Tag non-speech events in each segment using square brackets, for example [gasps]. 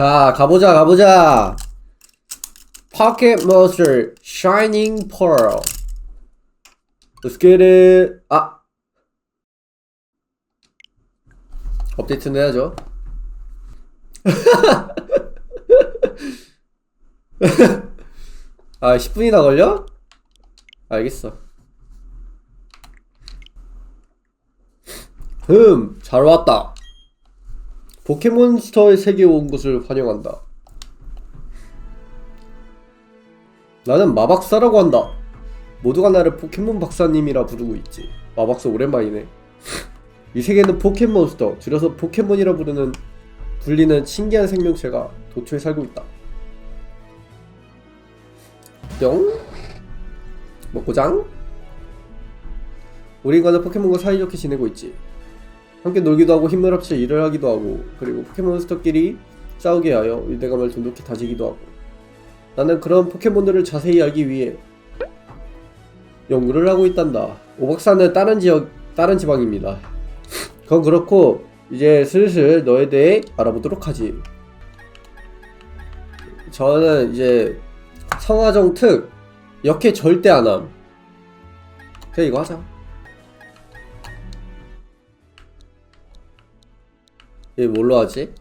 자, 가보자, 가보자. Pocket Monster Shining Pearl. Let's get it. 아. 업데이트는 해야죠. 아, 10분이나 걸려? 알겠어. 흠, 잘 왔다. 포켓몬스터의 세계에 온 것을 환영한다. 나는 마박사라고 한다. 모두가 나를 포켓몬 박사님이라 부르고 있지. 마박사 오랜만이네. [laughs] 이 세계는 포켓몬스터, 줄여서 포켓몬이라 부르는 불리는 신기한 생명체가 도처에 살고 있다. 뿅 먹고장 우리 인간은 포켓몬과 사이좋게 지내고 있지. 함께 놀기도 하고 힘을 합쳐 일을 하기도 하고 그리고 포켓몬스터끼리 싸우게 하여 유대감을 돈독히 다지기도 하고. 나는 그런 포켓몬들을 자세히 알기 위해 연구를 하고 있단다. 오박사는 다른 지역 다른 지방입니다. [laughs] 그건 그렇고 이제 슬슬 너에 대해 알아보도록 하지. 저는 이제 성화정 특 역해 절대 안함. 그냥 이거 하자 얘 뭘로 하지?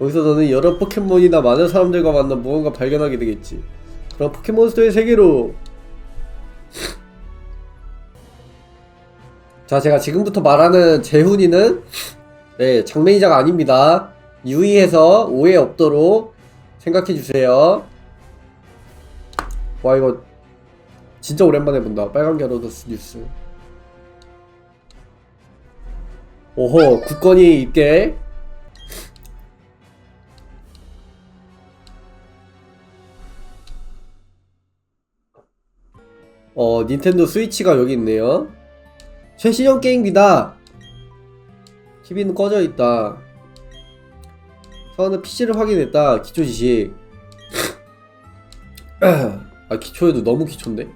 여기서 너는 여러 포켓몬이나 많은 사람들과 만나 무언가 발견하게 되겠지. 그럼 포켓몬스터의 세계로. [laughs] 자, 제가 지금부터 말하는 재훈이는 네, 장매니자가 아닙니다. 유의해서 오해 없도록 생각해 주세요. 와 이거 진짜 오랜만에 본다. 빨간 겨로더스 뉴스. 오호 굳건히 있게. 어 닌텐도 스위치가 여기 있네요. 최신형 게임기다. TV는 꺼져 있다. 서원은 PC를 확인했다. 기초 지식. 아 기초에도 너무 기초인데?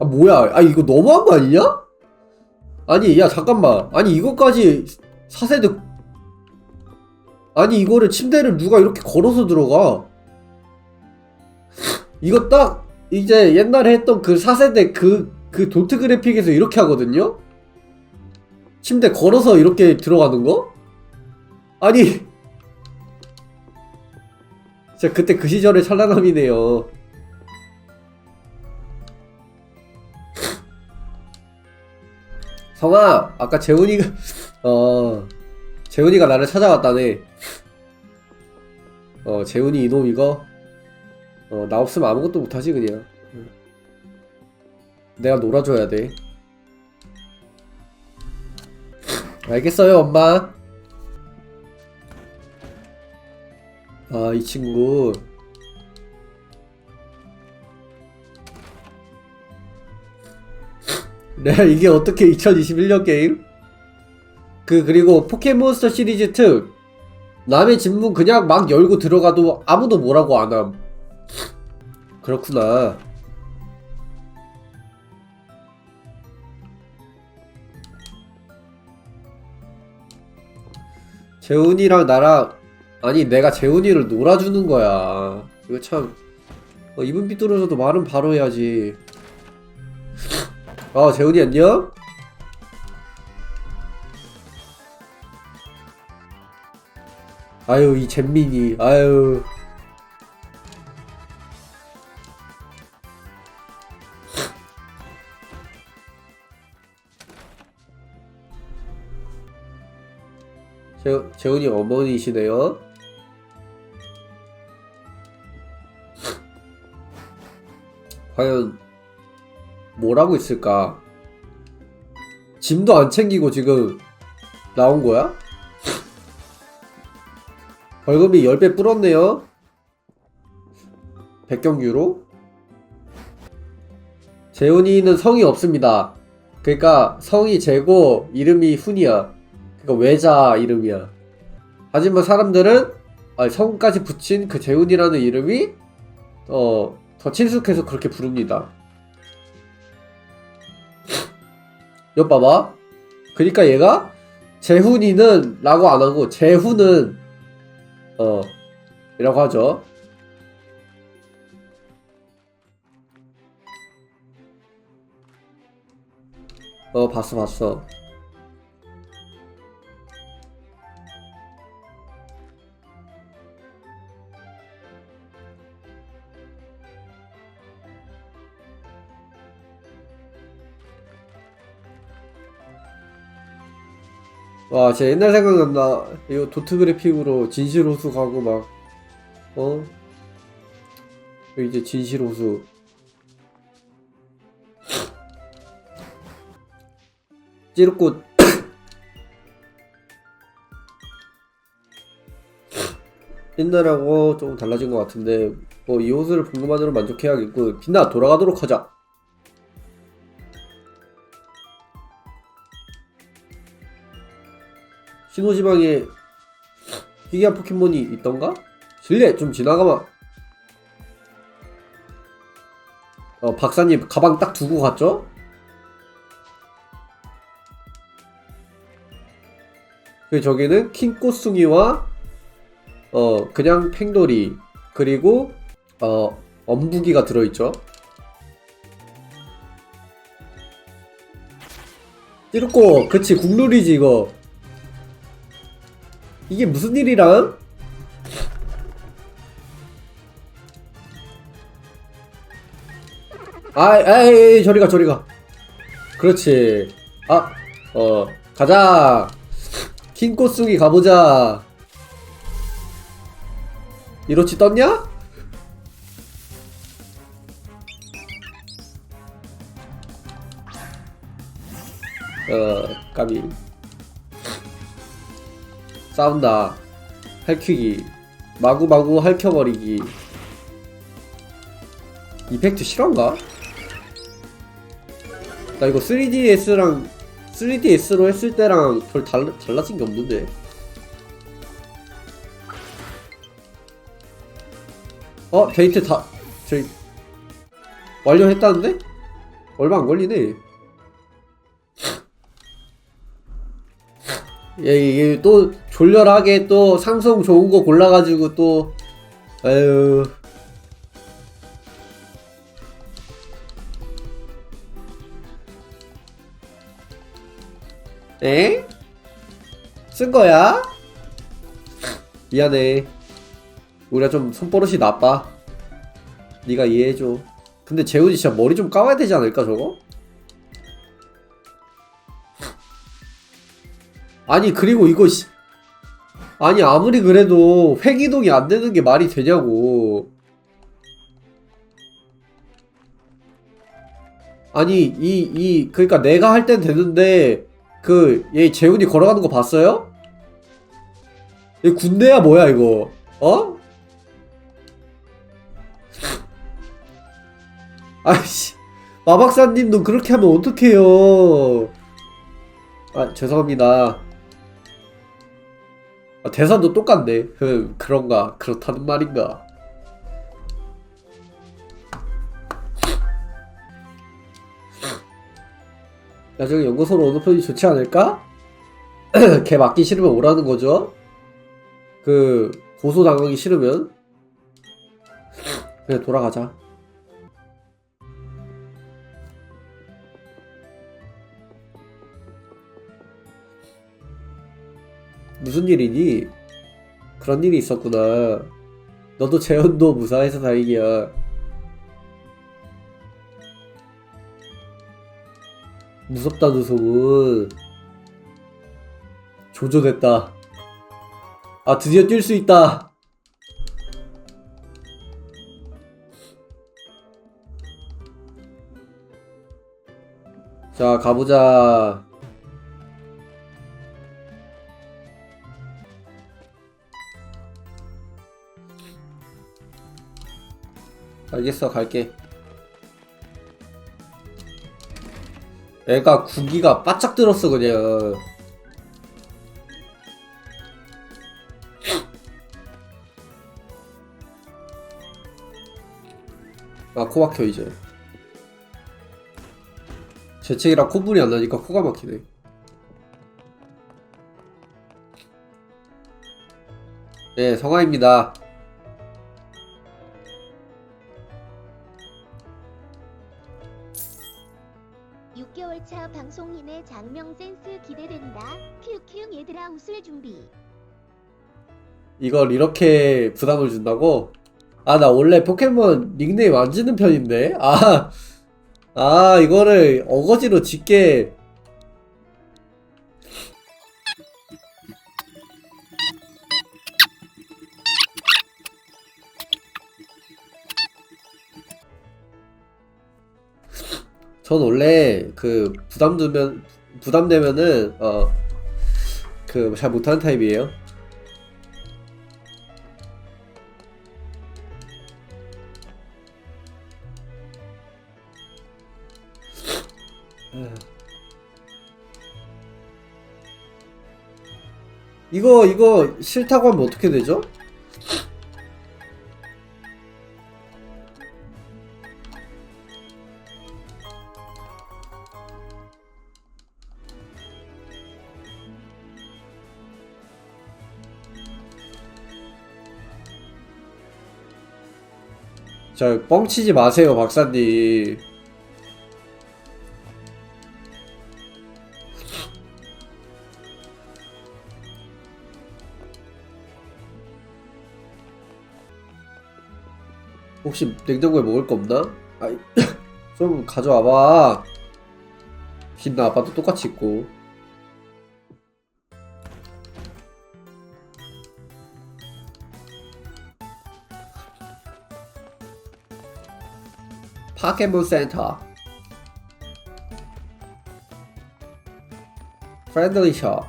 아 뭐야? 아 이거 너무한 거 아니냐? 아니 야 잠깐만. 아니 이거까지 4세대 아니 이거를 침대를 누가 이렇게 걸어서 들어가? 이거 딱 이제 옛날에 했던 그 4세대 그, 그 도트 그래픽에서 이렇게 하거든요? 침대 걸어서 이렇게 들어가는 거? 아니. 진짜 그때 그 시절의 찬란함이네요. 성아 아까 재훈이가 [laughs] 어 재훈이가 나를 찾아왔다네. 어 재훈이 이놈 이거? 어나 없으면 아무것도 못하지 그냥. 내가 놀아줘야 돼 알겠어요 엄마. 아 이 친구. [laughs] 네 이게 어떻게 2021년 게임? 그 그리고 포켓몬스터 시리즈 특 남의 집문 그냥 막 열고 들어가도 아무도 뭐라고 안함. [laughs] 그렇구나 재훈이랑 나랑 아니 내가 재훈이를 놀아주는 거야. 이거 참 어, 이분 삐뚤어져도 말은 바로 해야지. 어 재훈이 안녕? 아유 이 잼민이. 아유 재, 재훈이 어머니시네요 과연 뭐라고 있을까 짐도 안 챙기고 지금 나온 거야? 벌금이 10배 불었네요. 백경유로. 재훈이는 성이 없습니다. 그러니까 성이 재고 이름이 훈이야. 그러니까 외자 이름이야. 하지만 사람들은 아니, 성까지 붙인 그 재훈이라는 이름이 어, 더 친숙해서 그렇게 부릅니다. [laughs] 이거 봐봐. 그러니까 얘가 재훈이는 라고 안 하고 재훈은 어 이라고 하죠. 어 봤어 봤어. 와, 진짜 옛날 생각난다. 이거 도트 그래픽으로 진실 호수 가고 막, 어? 이제 진실 호수. 찌르꽃. [coughs] 옛날하고 조금 달라진 것 같은데, 뭐, 이 호수를 본 것만으로 만족해야겠고, 빛나 돌아가도록 하자. 신호지방에 희귀한 포켓몬이 있던가? 실례 좀 지나가마 어 박사님 가방 딱 두고 갔죠? 그 저기는 킹꼬숭이와 어 그냥 팽돌이 그리고 어 엄부기가 들어있죠 찌르꼬 그치 국룰이지 이거 이게 무슨 일이람? 아, 에이, 저리가, 저리가. 그렇지. 아, 어, 가자. 킹코숭이 가보자. 이로치 떴냐? 어, 까비. 싸운다. 할퀴기. 마구마구 할켜버리기. 이펙트 실화인가? 나 이거 3DS랑 3DS로 했을 때랑 별 달, 달라진 게 없는데. 어, 데이트 다, 저희, 완료했다는데? 얼마 안 걸리네. 예, 이게 또 졸렬하게 또 상성 좋은 거 골라가지고 또, 아유. 에? 쓴 거야? 미안해. 우리가 좀 손버릇이 나빠. 네가 이해해줘. 근데 재훈이 진짜 머리 좀 감아야 되지 않을까 저거? 아니 그리고 이거 씨. 아니 아무리 그래도 획이동이 안 되는 게 말이 되냐고. 아니 이 이 그러니까 내가 할 땐 되는데 그 얘 재훈이 걸어가는 거 봤어요? 얘 군대야 뭐야 이거? 어? [laughs] 아이씨. 마박사님도 그렇게 하면 어떡해요? 아 죄송합니다 아, 대사도 똑같네. 흠, 그런가, 그렇다는 말인가. 나중에 연구소로 오는 편이 좋지 않을까? [clears throat] 걔 맞기 싫으면 오라는 거죠? 그, 고소 당하기 싫으면? 그래, 돌아가자. 무슨 일이니? 그런 일이 있었구나. 너도 재현도 무사해서 다행이야. 무섭다는 소문. 조조됐다. 아, 드디어 뛸 수 있다. 자, 가보자. 알겠어 갈게. 애가 구기가 바짝 들었어 그냥. [gasps] 아 코 막혀 이제. 재채기랑 콧물이 안 나니까 코가 막히네. 네 성화입니다. 6개월 차 방송인의 장명 센스 기대된다. 큐큐 얘들아 웃을 준비. 이걸 이렇게 부담을 준다고? 아 나 원래 포켓몬 닉네임 안 지는 편인데 아, 아 이거를 어거지로 짓게 전 원래 그 부담 두면 부담되면은 어 그 잘 못하는 타입이에요. 이거 이거 싫다고 하면 어떻게 되죠? 자, 뻥치지 마세요, 박사님. 혹시 냉장고에 먹을 거 없나? 아이, [coughs] 좀 가져와봐. 빛나 아빠도 똑같이 입고. 파켓몬 센터. 프렌들리 숍.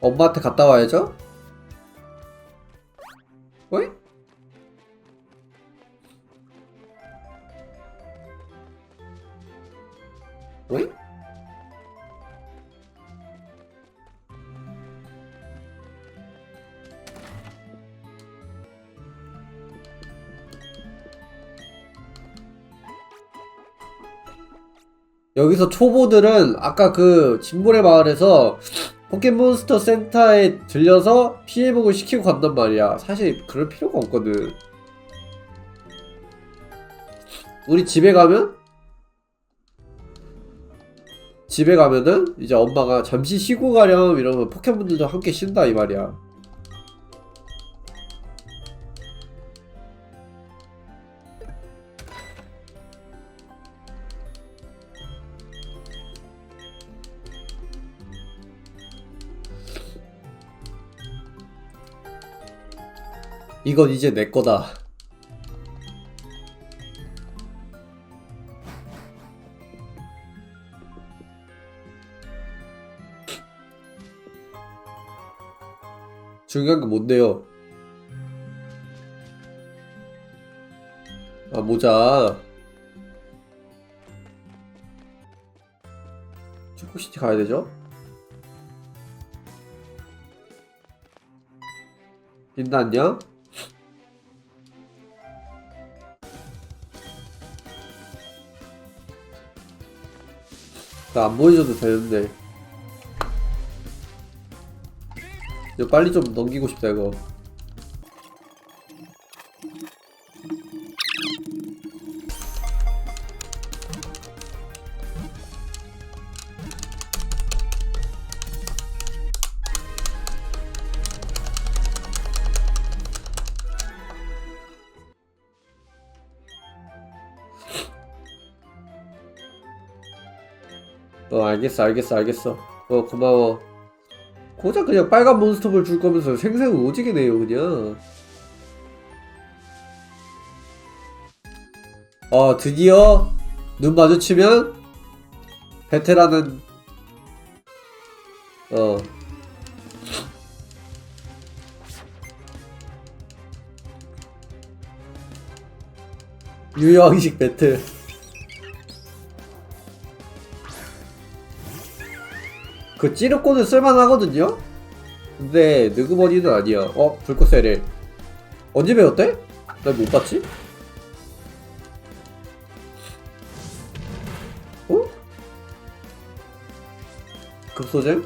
엄마한테 갔다 와야죠? 여기서 초보들은 아까 그 진볼의 마을에서 포켓몬스터 센터에 들려서 피해복을 시키고 간단 말이야. 사실 그럴 필요가 없거든. 우리 집에 가면 집에 가면은 이제 엄마가 잠시 쉬고 가렴 이러면 포켓몬들도 함께 쉰다 이 말이야. 이건 이제 내 거다. 중요한 게 뭔데요? 아, 모자. 초코시티 가야 되죠? 안 나 안 보여줘도 되는데. 이거 빨리 좀 넘기고 싶다 이거. 어 알겠어 알겠어 알겠어. 어 고마워. 고작 그냥 빨간 몬스터볼 줄 거면서 생생은 오지게 내요 그냥. 어 드디어 눈 마주치면 베테랑은 어. 유형식 배틀 그 찌르코는 쓸만하거든요? 근데 느그머니는 아니야 어? 불꽃 세례 언제 배웠대? 나못 봤지? 어? 급소잼?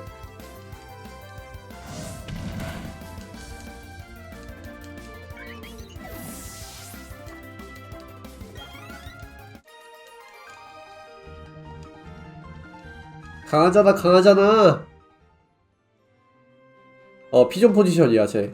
강하잖아 강하잖아. 어 피존 포지션이야 쟤